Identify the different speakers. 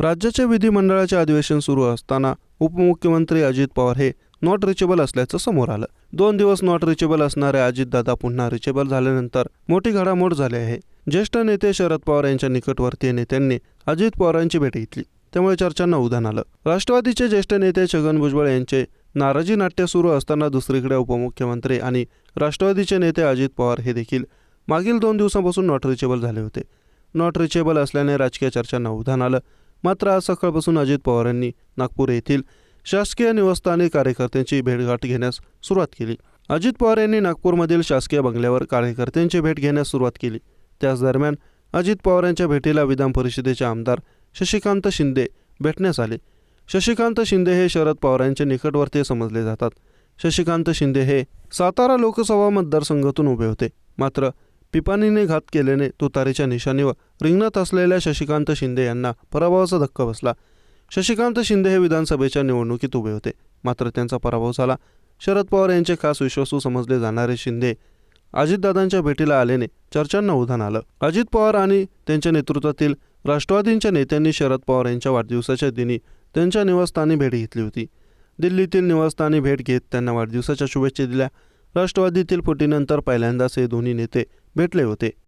Speaker 1: राज्याच्या विधिमंडळाचे अधिवेशन सुरू असताना उपमुख्यमंत्री अजित पवार हे नॉट रिचेबल असल्याचं समोर आलं. दोन दिवस नॉट रिचेबल असणारे अजितदादा पुन्हा रिचेबल झाल्यानंतर मोठी घडामोड झाली आहे. ज्येष्ठ नेते शरद पवार यांच्या निकटवर्तीय नेत्यांनी अजित पवारांची भेट घेतली. त्यामुळे चर्चांना उधाण आलं. राष्ट्रवादीचे ज्येष्ठ नेते छगन भुजबळ यांचे नाराजी नाट्य सुरू असताना दुसरीकडे उपमुख्यमंत्री आणि राष्ट्रवादीचे नेते अजित पवार हे देखील मागील दोन दिवसांपासून नॉट रिचेबल झाले होते. नॉट रिचेबल असल्याने राजकीय चर्चांना उधाण आलं. मात्र आज सकाळपासून अजित पवार यांनी नागपूर येथील शासकीय निवासस्थानी कार्यकर्त्यांची भेटगाठ घेण्यास सुरुवात केली. अजित पवार यांनी नागपूरमधील शासकीय बंगल्यावर कार्यकर्त्यांची भेट घेण्यास सुरुवात केली. त्याच दरम्यान अजित पवार यांच्या भेटीला विधान परिषदेचे आमदार शशिकांत शिंदे भेटण्यास आले. शशिकांत शिंदे हे शरद पवारांचे निकटवर्तीय समजले जातात. शशिकांत शिंदे हे सातारा लोकसभा मतदारसंघातून उभे होते. मात्र पिपानीने घात केल्याने तुतारीच्या निशाणीवर रिंगणात असलेल्या शशिकांत शिंदे यांना पराभवाचा धक्का बसला. शशिकांत शिंदे हे विधानसभेच्या निवडणुकीत उभे होते. मात्र त्यांचा पराभव झाला. शरद पवार यांचे खास विश्वासू समजले जाणारे शिंदे अजितदादांच्या भेटीला आल्याने चर्चांना उधाण आलं. अजित पवार आणि त्यांच्या नेतृत्वातील राष्ट्रवादींच्या नेत्यांनी शरद पवार यांच्या वाढदिवसाच्या दिनी त्यांच्या निवासस्थानी भेट घेतली होती. दिल्लीतील निवासस्थानी भेट घेत त्यांना वाढदिवसाच्या शुभेच्छा दिल्या. राष्ट्रवादीतील फुटीनंतर पहिल्यांदाच हे दोन्ही नेते भेटले होते.